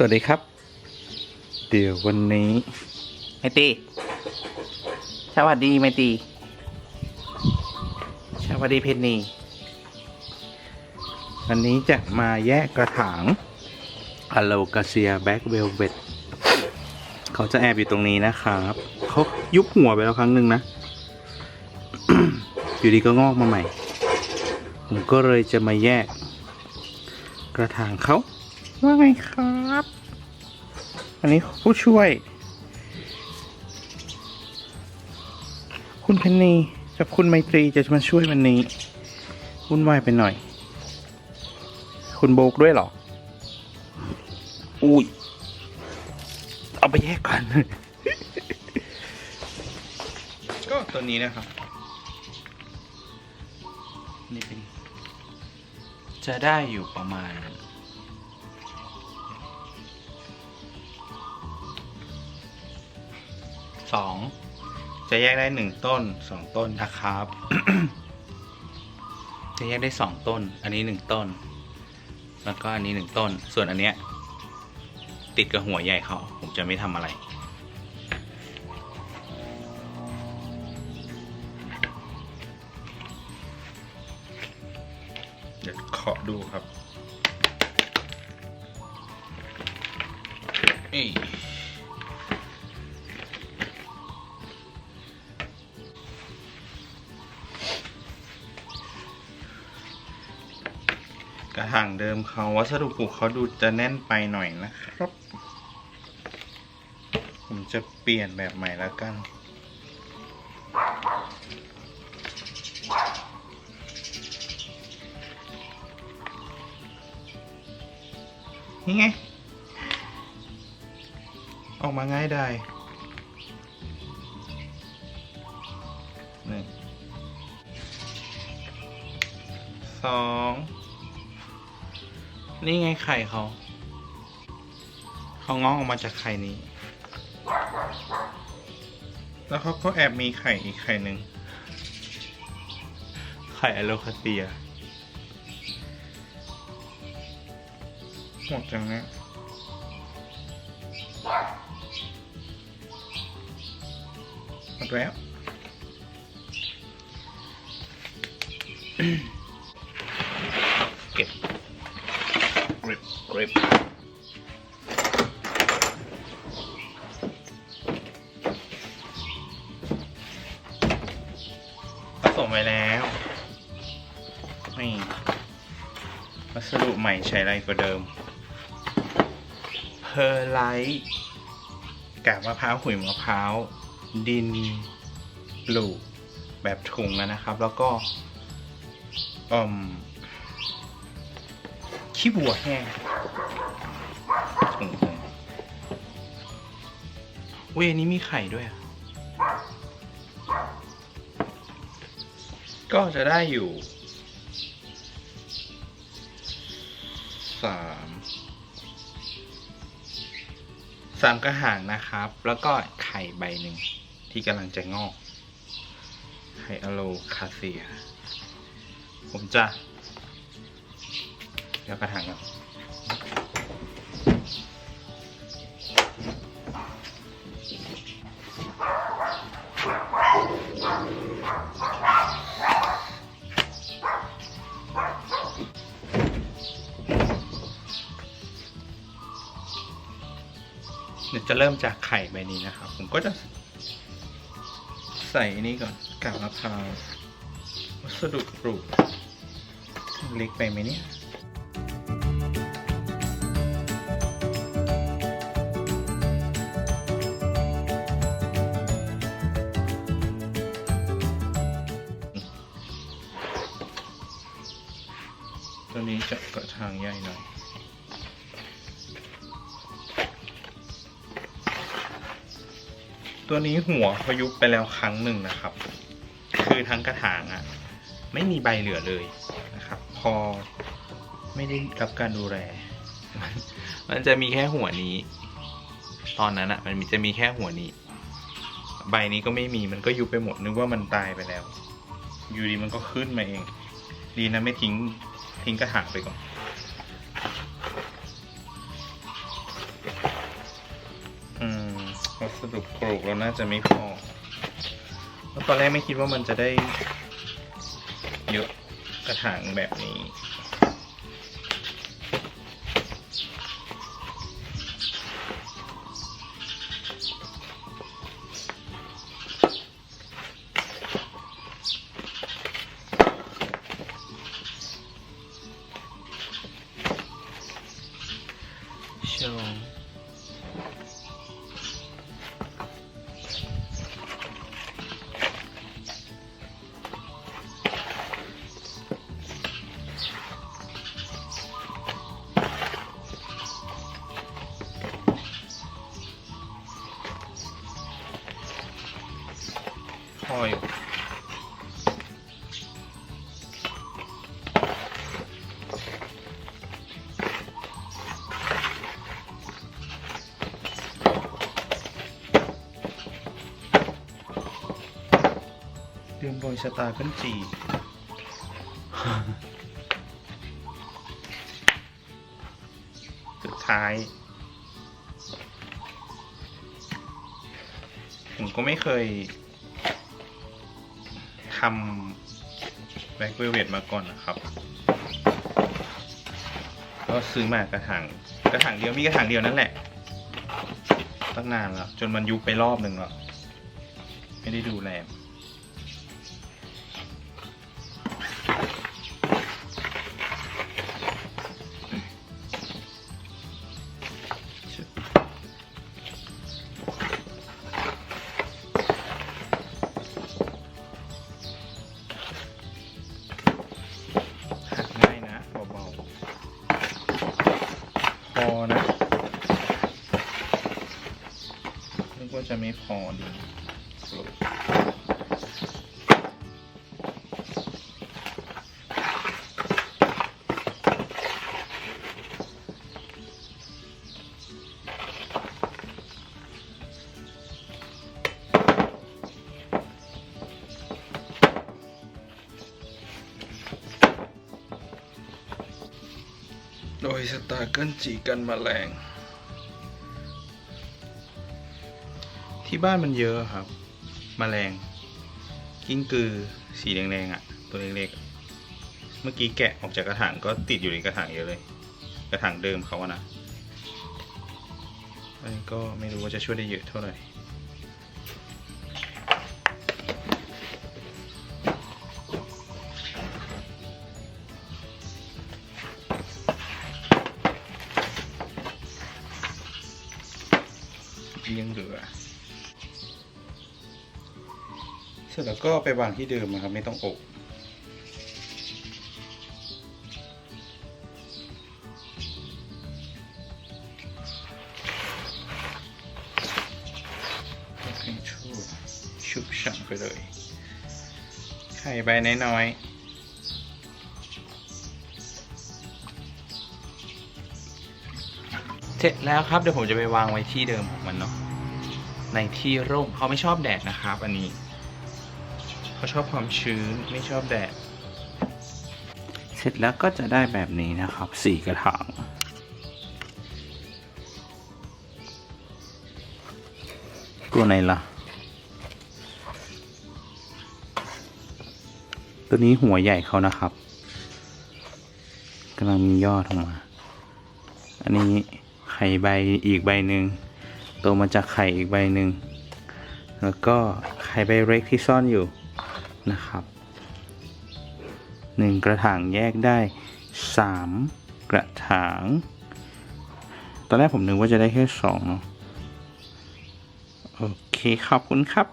สวัสดีครับ เดี๋ยววันนี้ไมตรีสวัสดีไมตรีสวัสดีเพนนีวันนี้จะมาแยกกระถางอโลกาเซียแบ็กเวลเวตเขาจะแอบอยู่ตรงนี้นะครับเขายุบหัวไปแล้วครั้งหนึ่งนะ อยู่ดีก็งอกมาใหม่ ผมก็เลยจะมาแยกกระถางเขา ว่าไงครับ อันนี้ผู้ช่วย คุณเพนนีกับคุณไมตรีจะมาช่วยวันนี้วุ่นวายไปหน่อย คุณโบกด้วยเหรอ อุ้ย เอาไปแยกก่อนก็ตัวนี้นะครับ นี่เป็น จะได้อยู่ประมาณ สองจะแยกได้หนึ่งต้นสองต้นนะครับ จะแยกได้สองต้น อันนี้หนึ่งต้น แล้วก็อันนี้หนึ่งต้น ส่วนอันเนี้ยติดกับหัวใหญ่เขาผมจะไม่ทำอะไรเดี๋ยวเคาะดูครับนี่ ถางเดิมเขาวัสดุปลูกเขาดูจะแน่นไปหน่อยนะครับ ผมจะเปลี่ยนแบบใหม่แล้วกัน นี่ไง ออกมาง่ายได้หนึ่งสอง นี่ไงไข่เขาเขาง้องออกมาจากไข่นี้ แล้วเขาก็แอบมีไข่อีกไข่หนึ่งไข่อโลคาเตียหมดจังนะหมดแล้ว นี่วัสดุใหม่ใช้ไรกว่าเดิม เพอร์ไลท์กากมะพร้าวขุยมะพร้าว ดินปลูกแบบถุงนะครับ แล้วก็อืมขี้บัวแห้งถุงหนึ่งเวนี้มีไข่ด้วย ก็จะได้อยู่ สามสามกระหางนะครับ แล้วก็ไข่ใบหนึ่งที่กำลังจะงอก ไข่อโลคาเซีย ผมจะเดี๋ยวกระถางก่อน จะเริ่มจากไข่ใบนี้นะครับ ผมก็จะใส่อันนี้ก่อนกากมะพร้าววัสดุปลูกเล็กไปไหมเนี่ยตัวนี้จะกระถางใหญ่หน่อย ตัวนี้หัวเขายุบไปแล้วครั้งหนึ่งนะครับ คือทั้งกระถางอะ่ะ ไม่มีใบเหลือเลยนะครับ พอไม่ได้รับการดูแลมันมันจะมีแค่หัวนี้ ตอนนั้นอะ่ะ มันจะมีแค่หัวนี้ ใบนี้ก็ไม่มีมันก็ยุบไปหมดนึกว่ามันตายไปแล้ว อยู่ดีมันก็ขึ้นมาเอง ดีนะไม่ทิ้งทิ้งกระถางไปก่อน รุปกรุกแล้วน่าจะไม่พอแล้วตอนแรกไม่คิดว่ามันจะได้เยอะกระถางแบบนี้ พออยู่ลืมโรยสตาร์ขึ้นจีสุดท้าย ผมก็ไม่เคย ทำแบล็กเวลเวตมาก่อนนะครับ ก็ซื้อมากระถางกระถางเดียวมีกระถางเดียวนั่นแหละ ตั้งนานแล้ว จนมันยุบไปรอบหนึ่งแล้ว ไม่ได้ดูแล กว่าจะไม่พอดีสรุปโดยสตาร์เกิลจีกันมแมลง ที่บ้านมันเยอะครับแมลง กิ้งกือสีแดงๆอะ ตัวเล็กๆ เมื่อกี้แกะออกจากกระถางก็ติดอยู่ในกระถางเยอะเลย กระถางเดิมเขาอะนะอันนี้ก็ไม่รู้ว่าจะช่วยได้เยอะเท่าไหร่ยังเหลือ ร็จแล้วก็ไปวางที่เดิมนะครับ ไม่ต้องอบชุบฉั่งไปเลย ไข่ใบน้อยเสร็จแล้วครับเดี๋ยวผมจะไปวางไว้ที่เดิมของมันเนาะในที่ร่มเขาไม่ชอบแดดนะครับ อันนี้ เขาชอบความชื้นไม่ชอบแดด เสร็จแล้วก็จะได้แบบนี้นะครับสี่กระถางตัวไหนล่ะ ตัวนี้หัวใหญ่เขานะครับกำลังมียอดออกมา อันนี้ไข่ใบอีกใบหนึ่งโตมาจากไข่อีกใบหนึ่ง แล้วก็ไข่ใบเล็กที่ซ่อนอยู่ นะครับหนึ่งกระถางแยกได้สามกระถาง ตอนแรกผมนึกว่าจะได้แค่สองเนาะโอเคขอบคุณครับ